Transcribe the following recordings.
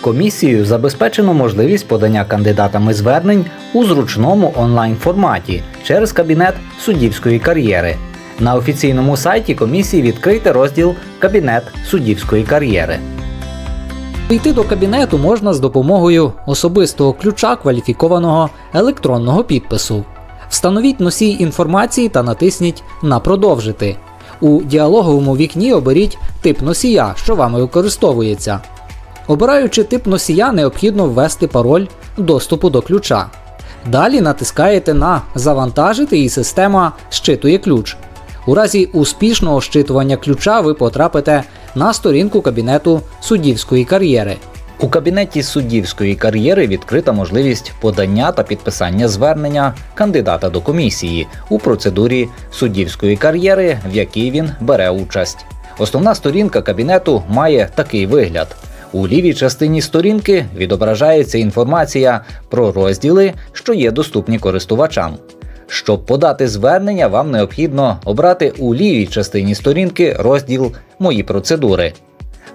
Комісією забезпечено можливість подання кандидатами звернень у зручному онлайн форматі через кабінет суддівської кар'єри. На офіційному сайті комісії відкрийте розділ Кабінет суддівської кар'єри. Війти до кабінету можна з допомогою особистого ключа кваліфікованого електронного підпису. Встановіть носій інформації та натисніть на Продовжити. У діалоговому вікні оберіть тип носія, що вами використовується. Обираючи тип носія, необхідно ввести пароль доступу до ключа. Далі натискаєте на Завантажити і система щитує ключ. У разі успішного щитування ключа ви потрапите на сторінку кабінету суддівської кар'єри. У кабінеті суддівської кар'єри відкрита можливість подання та підписання звернення кандидата до комісії у процедурі суддівської кар'єри, в якій він бере участь. Основна сторінка кабінету має такий вигляд. У лівій частині сторінки відображається інформація про розділи, що є доступні користувачам. Щоб подати звернення, вам необхідно обрати у лівій частині сторінки розділ Мої процедури.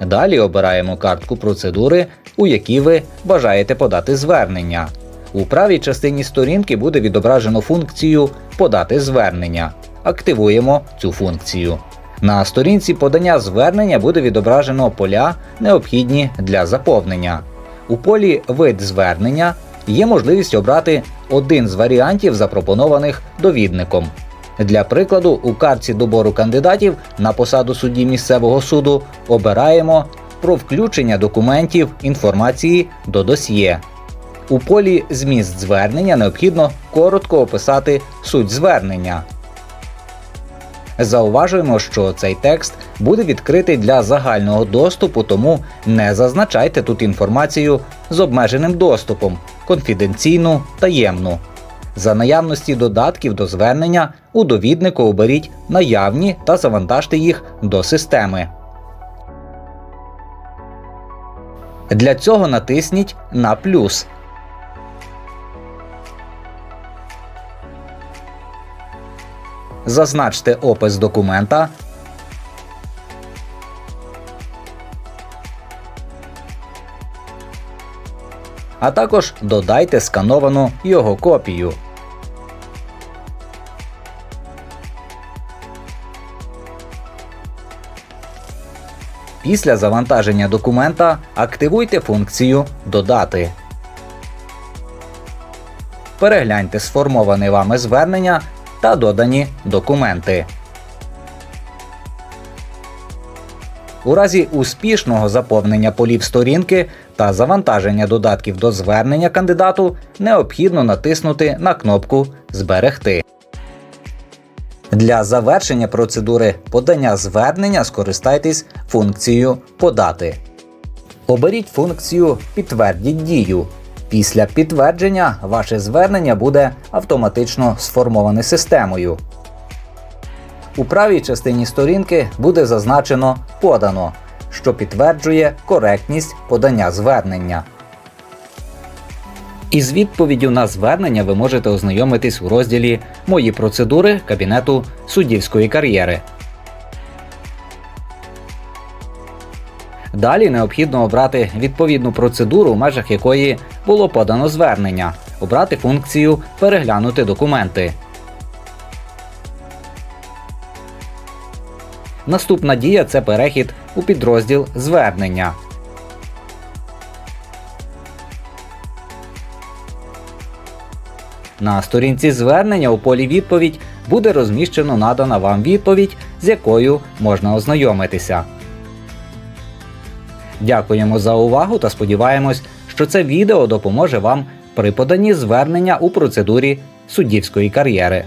Далі обираємо картку процедури, у якій ви бажаєте подати звернення. У правій частині сторінки буде відображено функцію Подати звернення. Активуємо цю функцію. На сторінці подання звернення буде відображено поля, необхідні для заповнення. У полі Вид звернення є можливість обрати один з варіантів, запропонованих довідником. Для прикладу, у картці добору кандидатів на посаду судді місцевого суду обираємо про включення документів інформації до досьє. У полі Зміст звернення необхідно коротко описати суть звернення. Зауважуємо, що цей текст буде відкритий для загального доступу, тому не зазначайте тут інформацію з обмеженим доступом, конфіденційну, таємну. За наявності додатків до звернення у довіднику оберіть наявні та завантажте їх до системи. Для цього натисніть на плюс. Зазначте опис документа. А також додайте скановану його копію. Після завантаження документа активуйте функцію Додати. Перегляньте сформоване вами звернення та додані документи. У разі успішного заповнення полів сторінки та завантаження додатків до звернення кандидату необхідно натиснути на кнопку Зберегти. Для завершення процедури подання звернення скористайтесь функцією Подати. Оберіть функцію Підтвердіть дію. Після підтвердження ваше звернення буде автоматично сформоване системою. У правій частині сторінки буде зазначено Подано, що підтверджує коректність подання звернення. Із відповіддю на звернення ви можете ознайомитись у розділі Мої процедури кабінету суддівської кар'єри. Далі необхідно обрати відповідну процедуру, в межах якої було подано звернення, обрати функцію Переглянути документи. Наступна дія це перехід у підрозділ Звернення. На сторінці звернення у полі відповідь буде розміщено надана вам відповідь, з якою можна ознайомитися. Дякуємо за увагу та сподіваємось, що це відео допоможе вам при поданні звернення у процедурі суддівської кар'єри.